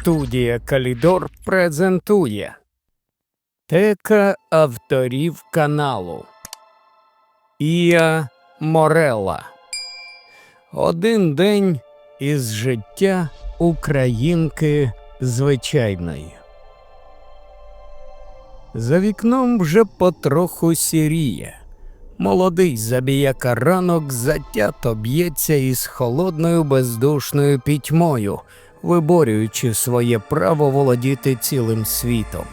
Студія Калідор презентує Тека авторів каналу Іа Морелла. Один день із життя українки звичайної. За вікном вже потроху сіріє. Молодий забіяка ранок затято б'ється із холодною бездушною пітьмою, виборюючи своє право володіти цілим світом.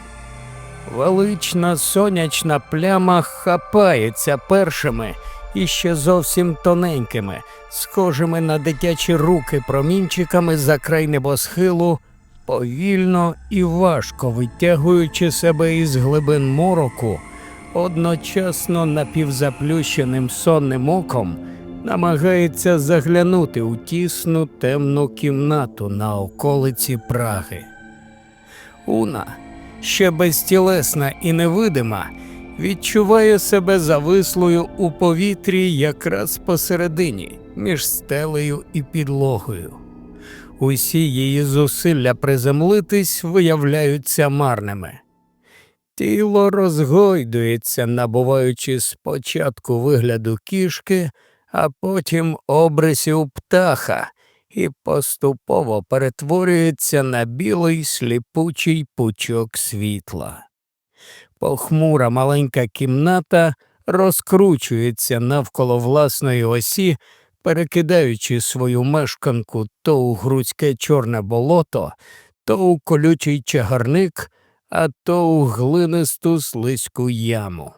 Велична сонячна пляма хапається першими і ще зовсім тоненькими, схожими на дитячі руки промінчиками за край небосхилу, повільно і важко витягуючи себе із глибин мороку, одночасно напівзаплющеним сонним оком намагається заглянути у тісну темну кімнату на околиці Праги. Уна, ще безтілесна і невидима, відчуває себе завислою у повітрі якраз посередині, між стелею і підлогою. Усі її зусилля приземлитись виявляються марними. Тіло розгойдується, набуваючи спочатку вигляду кішки, а потім обрисів птаха, і поступово перетворюється на білий сліпучий пучок світла. Похмура маленька кімната розкручується навколо власної осі, перекидаючи свою мешканку то у грудське чорне болото, то у колючий чагарник, а то у глинисту слизьку яму.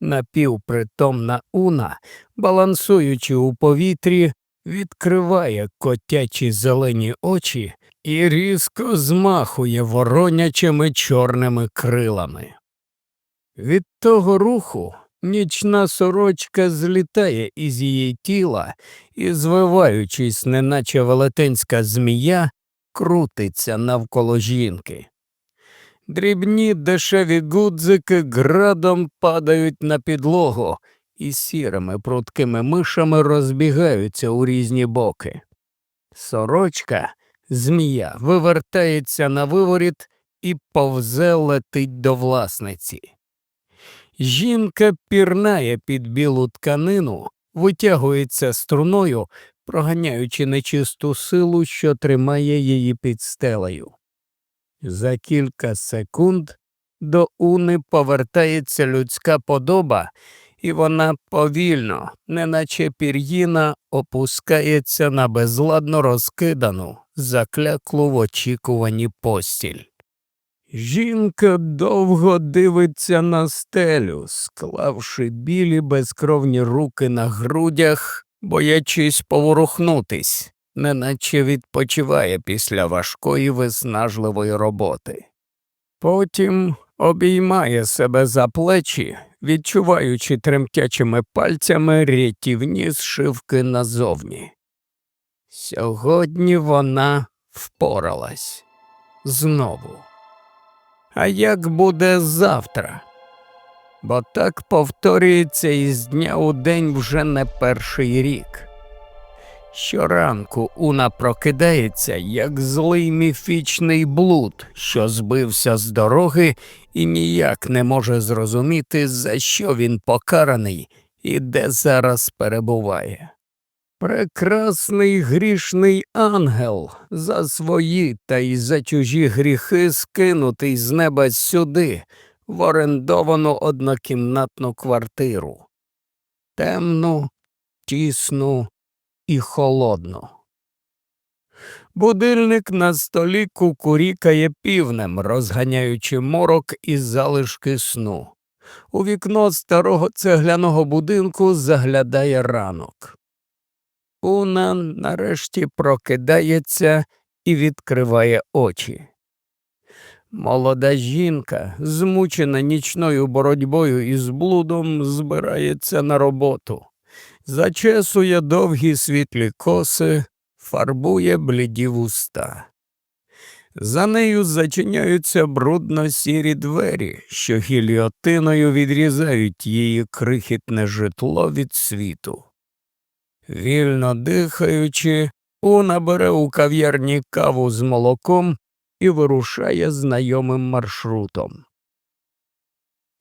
Напівпритомна уна, балансуючи у повітрі, відкриває котячі зелені очі і різко змахує воронячими чорними крилами. Від того руху нічна сорочка злітає із її тіла і, звиваючись, неначе велетенська змія, крутиться навколо жінки. Дрібні дешеві гудзики градом падають на підлогу і сірими пруткими мишами розбігаються у різні боки. Сорочка, змія, вивертається на виворіт і повзе летить до власниці. Жінка пірнає під білу тканину, витягується струною, проганяючи нечисту силу, що тримає її під стелею. За кілька секунд до Уни повертається людська подоба, і вона повільно, неначе пір'їна, опускається на безладно розкидану, закляклу в очікуванні постіль. Жінка довго дивиться на стелю, склавши білі безкровні руки на грудях, боячись поворухнутись, неначе відпочиває після важкої виснажливої роботи. Потім обіймає себе за плечі, відчуваючи тремтячими пальцями рятівні зшивки назовні. Сьогодні вона впоралась знову. А як буде завтра? Бо так повторюється із дня у день вже не перший рік. Щоранку Уна прокидається, як злий міфічний блуд, що збився з дороги і ніяк не може зрозуміти, за що він покараний і де зараз перебуває. Прекрасний грішний ангел за свої та й за чужі гріхи скинутий з неба сюди, в орендовану однокімнатну квартиру. Темну, тісну і холодну. Будильник на столі кукурікає півнем, розганяючи морок і залишки сну. У вікно старого цегляного будинку заглядає ранок. Уна нарешті прокидається і відкриває очі. Молода жінка, змучена нічною боротьбою із блудом, збирається на роботу, зачесує довгі світлі коси, фарбує бліді вуста. За нею зачиняються брудно сірі двері, що гільйотиною відрізають її крихітне житло від світу. Вільно дихаючи, Уна бере у кав'ярні каву з молоком і вирушає знайомим маршрутом.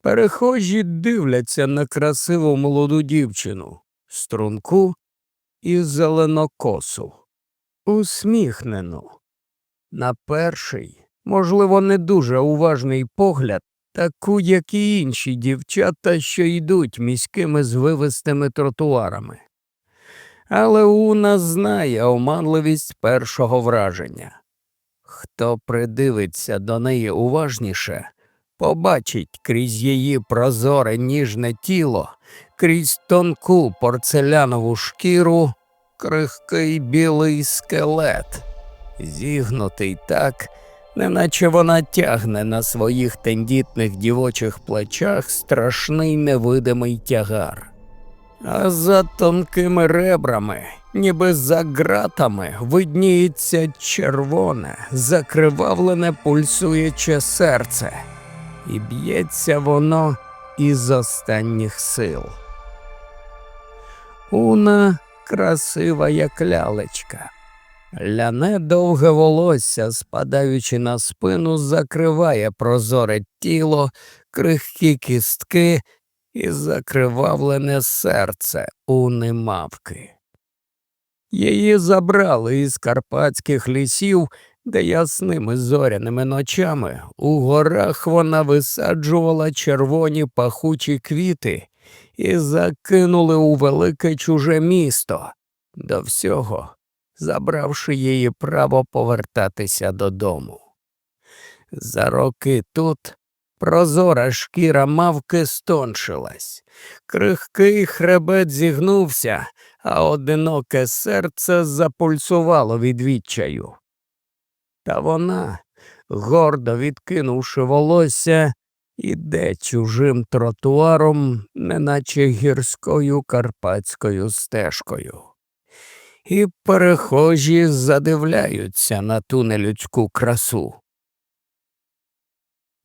Перехожі дивляться на красиву молоду дівчину, струнку і зеленокосу, усміхнену. На перший, можливо, не дуже уважний погляд, таку, як і інші дівчата, що йдуть міськими звивистими тротуарами. Але Уна знає оманливість першого враження. Хто придивиться до неї уважніше, побачить крізь її прозоре ніжне тіло, крізь тонку порцелянову шкіру, крихкий білий скелет, зігнутий так, неначе вона тягне на своїх тендітних дівочих плечах страшний невидимий тягар. А за тонкими ребрами, ніби за ґратами, видніється червоне, закривавлене пульсуюче серце, і б'ється воно із останніх сил. Уна красива, як лялечка. Ляне довге волосся, спадаючи на спину, закриває прозоре тіло, крихкі кістки і закривавлене серце уни мавки. Її забрали із карпатських лісів, де ясними зоряними ночами у горах вона висаджувала червоні пахучі квіти і закинули у велике чуже місто, до всього забравши її право повертатися додому. За роки тут прозора шкіра мавки стоншилась, крихкий хребет зігнувся, а одиноке серце запульсувало від відчаю. Та вона, гордо відкинувши волосся, іде чужим тротуаром, неначе гірською карпатською стежкою. І перехожі задивляються на ту нелюдську красу.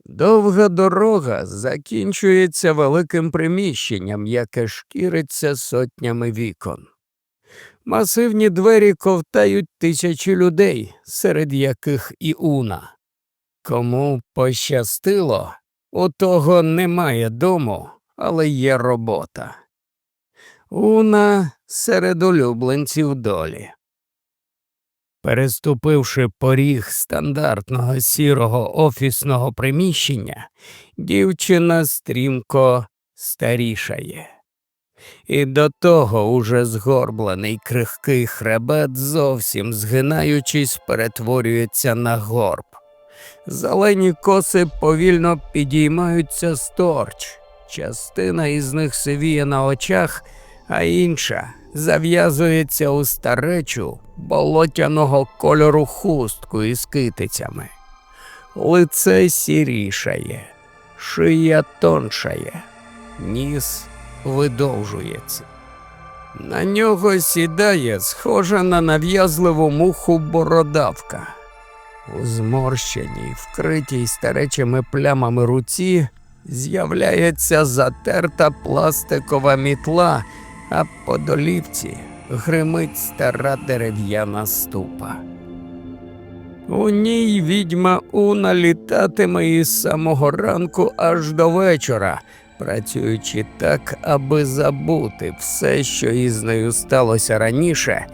Довга дорога закінчується великим приміщенням, яке шкіриться сотнями вікон. Масивні двері ковтають тисячі людей, серед яких і уна. Кому пощастило, у того немає дому, але є робота. Уна серед улюбленців долі. Переступивши поріг стандартного сірого офісного приміщення, дівчина стрімко старішає. І до того уже згорблений крихкий хребет, зовсім згинаючись, перетворюється на горб. Зелені коси повільно підіймаються з торч. Частина із них сивіє на очах, а інша зав'язується у старечу болотяного кольору хустку із китицями. Лице сірішає, шия тоншає, ніс видовжується. На нього сідає, схожа на нав'язливу муху бородавка. У зморщеній, вкритій старечими плямами руці з'являється затерта пластикова мітла, а по долівці гримить стара дерев'яна ступа. У ній відьма Уна літатиме із самого ранку аж до вечора, працюючи так, аби забути все, що із нею сталося раніше,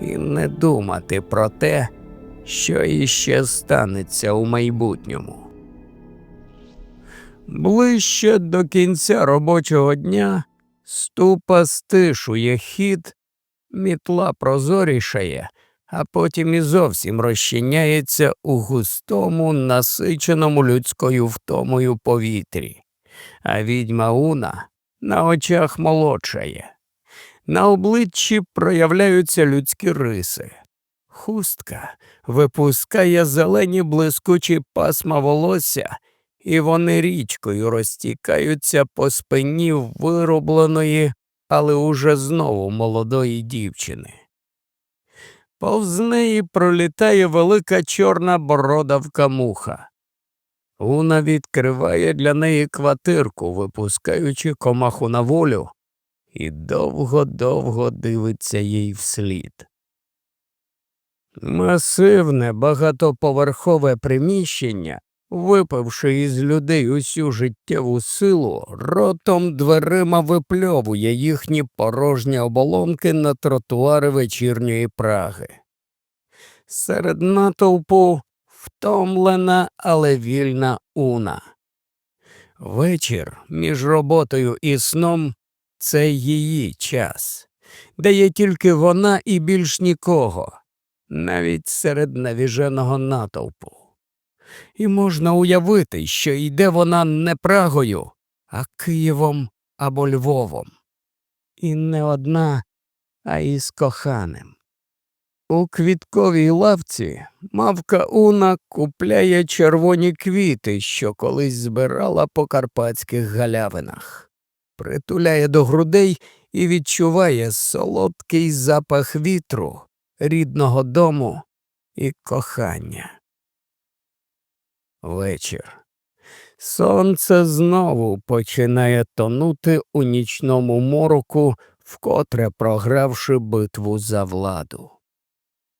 і не думати про те, що іще станеться у майбутньому. Ближче до кінця робочого дня ступа стишує хід, мітла прозорішає, а потім і зовсім розчиняється у густому, насиченому людською втомою повітрі, а відьма Уна на очах молодшає. На обличчі проявляються людські риси. Хустка випускає зелені блискучі пасма волосся, і вони річкою розтікаються по спині виробленої, але уже знову молодої дівчини. Повз неї пролітає велика чорна бородавка муха. Уна відкриває для неї квартирку, випускаючи комаху на волю, і довго-довго дивиться їй вслід. Масивне багатоповерхове приміщення, випивши із людей усю життєву силу, ротом дверима випльовує їхні порожні оболонки на тротуари вечірньої Праги. Серед натовпу втомлена, але вільна уна. Вечір між роботою і сном це її час, де є тільки вона і більш нікого, навіть серед навіженого натовпу. І можна уявити, що йде вона не Прагою, а Києвом або Львовом. І не одна, а із коханим. У квітковій лавці мавка Уна купляє червоні квіти, що колись збирала по карпатських галявинах, притуляє до грудей і відчуває солодкий запах вітру, рідного дому і кохання. Вечір. Сонце знову починає тонути у нічному мороку, вкотре програвши битву за владу.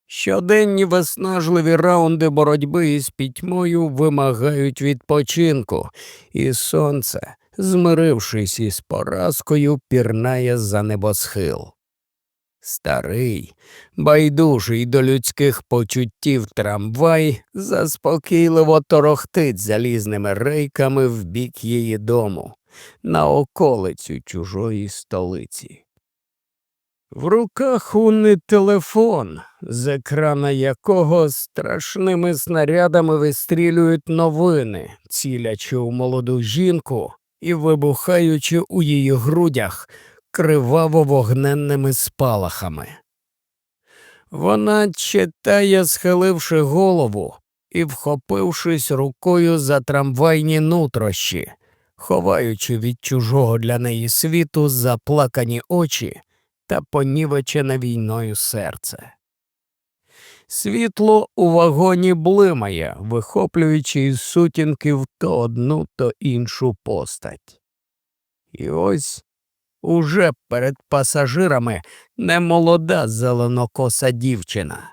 Щоденні виснажливі раунди боротьби із пітьмою вимагають відпочинку, і сонце, змирившись із поразкою, пірнає за небосхил. Старий, байдужий до людських почуттів трамвай заспокійливо торохтить залізними рейками в бік її дому, на околицю чужої столиці. В руках уни телефон, з екрана якого страшними снарядами вистрілюють новини, цілячи у молоду жінку і вибухаючи у її грудях криваво вогненними спалахами. Вона читає, схиливши голову і вхопившись рукою за трамвайні нутрощі, ховаючи від чужого для неї світу заплакані очі та понівечене війною серце. Світло у вагоні блимає, вихоплюючи із сутінків то одну, то іншу постать. І ось уже перед пасажирами немолода зеленокоса дівчина.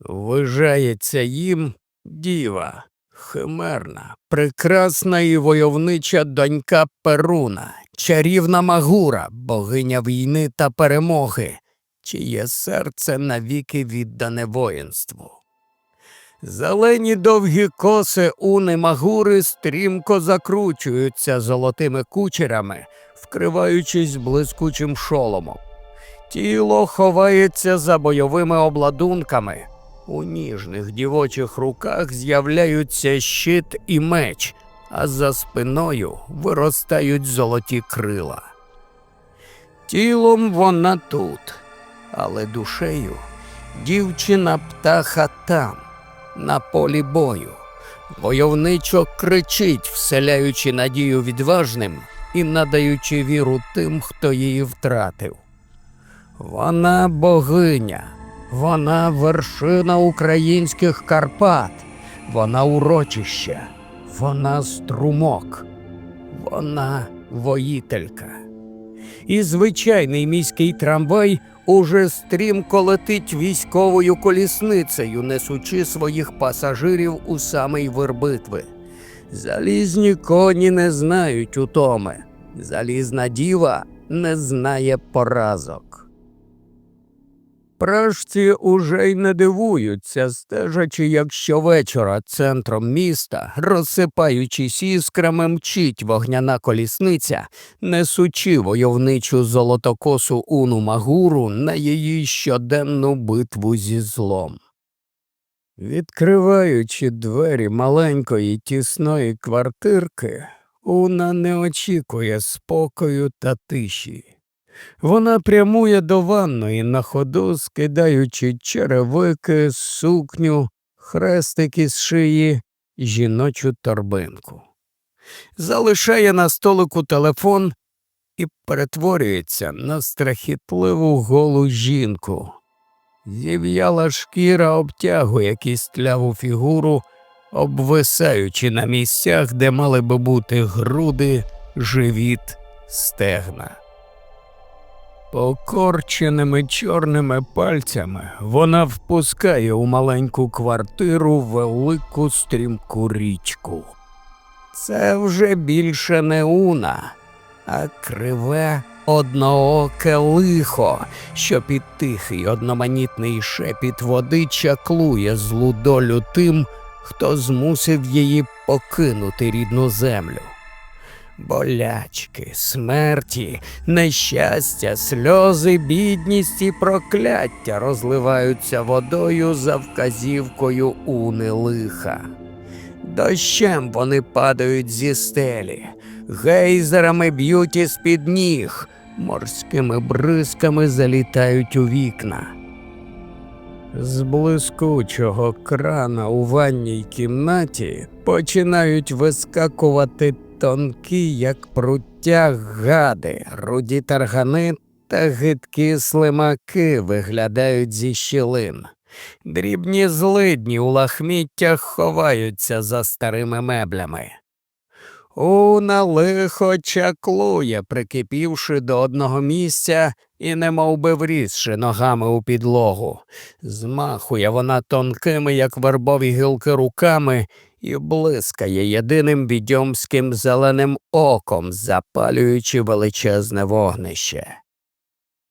Вижається їм діва, химерна, прекрасна і войовнича донька Перуна, чарівна Магура, богиня війни та перемоги, чиє серце навіки віддане воїнству. Зелені довгі коси уни Магури стрімко закручуються золотими кучерами, вкриваючись блискучим шоломом. Тіло ховається за бойовими обладунками. У ніжних дівочих руках з'являються щит і меч, а за спиною виростають золоті крила. Тілом вона тут, але душею дівчина птаха там, на полі бою. Войовничо кричить, вселяючи надію відважним і надаючи віру тим, хто її втратив. Вона богиня, вона вершина українських Карпат, вона урочище, вона струмок, вона воїтелька. І звичайний міський трамвай уже стрімко летить військовою колісницею, несучи своїх пасажирів у самий вир битви. Залізні коні не знають утоми, залізна діва не знає поразок. Пражці уже й не дивуються, стежачи, як щовечора центром міста, розсипаючись іскрами, мчить вогняна колісниця, несучи войовничу золотокосу уну Магуру на її щоденну битву зі злом. Відкриваючи двері маленької тісної квартирки, Уна не очікує спокою та тиші. Вона прямує до ванної на ходу, скидаючи черевики, сукню, хрестики з шиї, жіночу торбинку. Залишає на столику телефон і перетворюється на страхітливу голу жінку. Зів'яла шкіра обтягує кістляву фігуру, обвисаючи на місцях, де мали би бути груди, живіт, стегна. Покорченими чорними пальцями вона впускає у маленьку квартиру велику стрімку річку. Це вже більше не уна, а криве однооке лихо, що під тихий одноманітний шепіт води чаклує злу долю тим, хто змусив її покинути рідну землю. Болячки, смерті, нещастя, сльози, бідність і прокляття розливаються водою за вказівкою уни лиха. Дощем вони падають зі стелі, гейзерами б'ють із під ніг, морськими бризками залітають у вікна. З блискучого крана у ванній кімнаті починають вискакувати тонкі, як пруття гади, руді таргани та гидкі слимаки виглядають зі щілин. Дрібні злидні у лахміттях ховаються за старими меблями. Уна лихо чаклує, прикипівши до одного місця і немов би врізши ногами у підлогу. Змахує вона тонкими, як вербові гілки руками, і блискає єдиним відьомським зеленим оком, запалюючи величезне вогнище.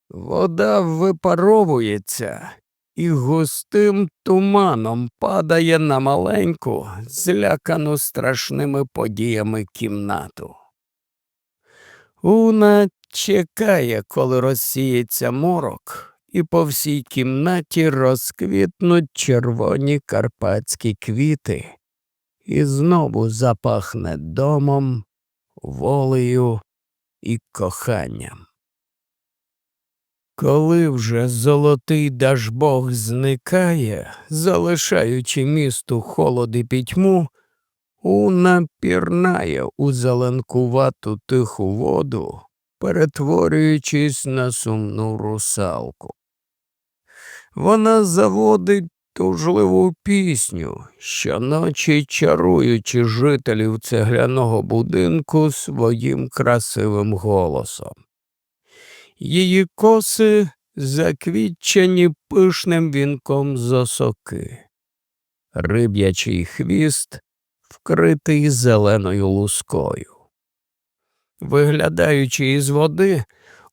Вода випаровується і густим туманом падає на маленьку, злякану страшними подіями кімнату. Уна чекає, коли розсіється морок, і по всій кімнаті розквітнуть червоні карпатські квіти, і знову запахне домом, волею і коханням. Коли вже золотий дажбог зникає, залишаючи місту холод і пітьму, Уна пірнає у зеленкувату тиху воду, перетворюючись на сумну русалку. Вона заводить тужливу пісню, щоночі чаруючи жителів цегляного будинку своїм красивим голосом. Її коси заквітчені пишним вінком з осоки, риб'ячий хвіст вкритий зеленою лускою. Виглядаючи із води,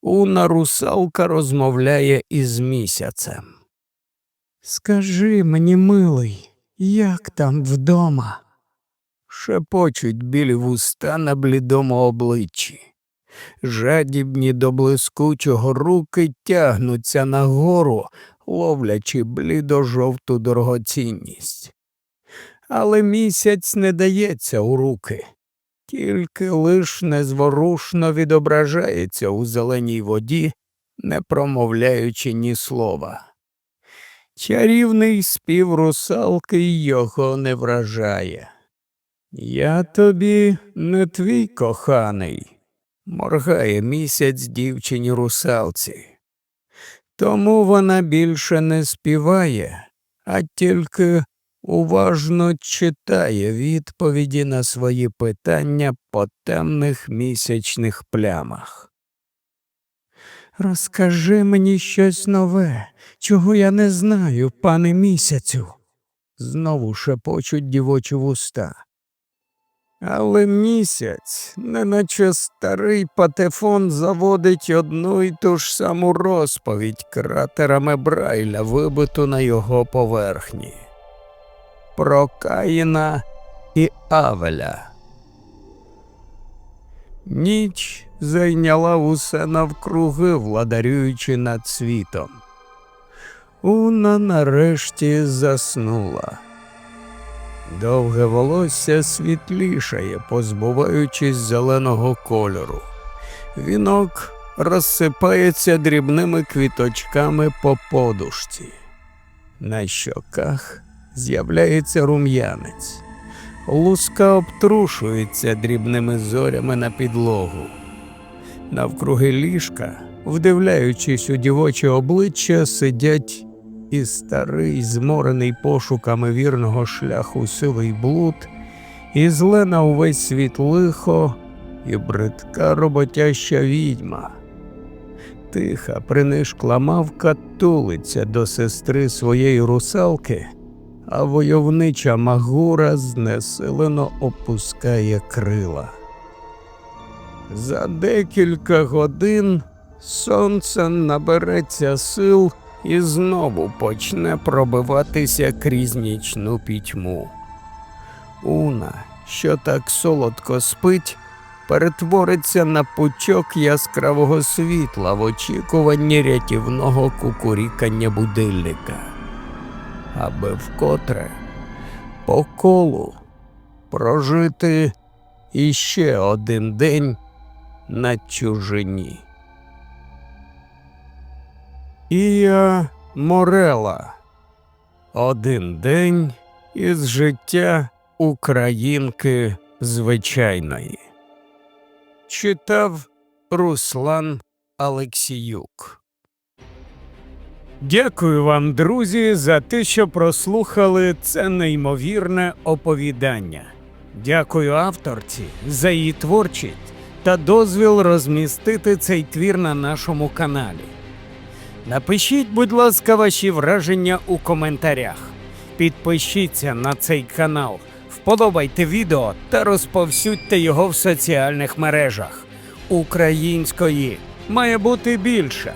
уна русалка розмовляє із місяцем. Скажи мені, милий, як там вдома? Шепочуть білі вуста на блідому обличчі. Жадібні до блискучого руки тягнуться нагору, ловлячи блідо жовту дорогоцінність. Але місяць не дається у руки, тільки лиш незворушно відображається у зеленій воді, не промовляючи ні слова. Чарівний спів русалки його не вражає. Я тобі не твій коханий, моргає місяць дівчині русалці. Тому вона більше не співає, а тільки уважно читає відповіді на свої питання по темних місячних плямах. Розкажи мені щось нове, чого я не знаю, пане місяцю. Знову шепочуть дівочі вуста. Але місяць, неначе старий патефон, заводить одну й ту ж саму розповідь кратерами Брайля, вибиту на його поверхні. Про Каїна і Авеля. Ніч зайняла усе навкруги, владарюючи над світом. Уна нарешті заснула. Довге волосся світлішає, позбуваючись зеленого кольору. Вінок розсипається дрібними квіточками по подушці. На щоках з'являється рум'янець. Луска обтрушується дрібними зорями на підлогу. Навкруги ліжка, вдивляючись у дівоче обличчя, сидять і старий, зморений пошуками вірного шляху сивий блуд, і зле на увесь світ лихо, і бридка роботяща відьма. Тиха, принишкла мавка тулиться до сестри своєї русалки, а войовнича магура знесилено опускає крила. За декілька годин сонце набереться сил і знову почне пробиватися крізь нічну пітьму. Уна, що так солодко спить, перетвориться на пучок яскравого світла в очікуванні рятівного кукурікання будильника, аби вкотре по колу прожити іще один день на чужині. Ія Морела. Один день із життя українки звичайної. Читав Руслан Алексіюк. Дякую вам, друзі, за те, що прослухали це неймовірне оповідання. Дякую авторці за її творчість та дозвіл розмістити цей твір на нашому каналі. Напишіть, будь ласка, ваші враження у коментарях. Підпишіться на цей канал, вподобайте відео та розповсюдьте його в соціальних мережах. Української має бути більше.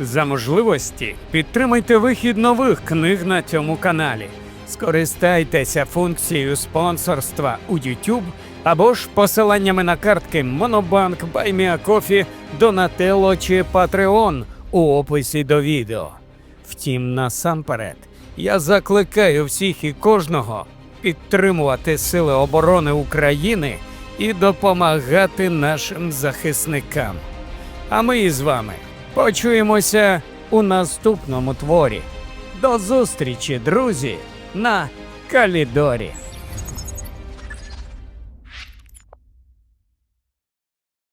За можливості підтримайте вихід нових книг на цьому каналі. Скористайтеся функцією спонсорства у YouTube або ж посиланнями на картки Monobank, BuyMeACoffee, Donatello чи Patreon у описі до відео. Втім, насамперед, я закликаю всіх і кожного підтримувати Сили оборони України і допомагати нашим захисникам. А ми із вами почуємося у наступному творі. До зустрічі, друзі, на Калідорі.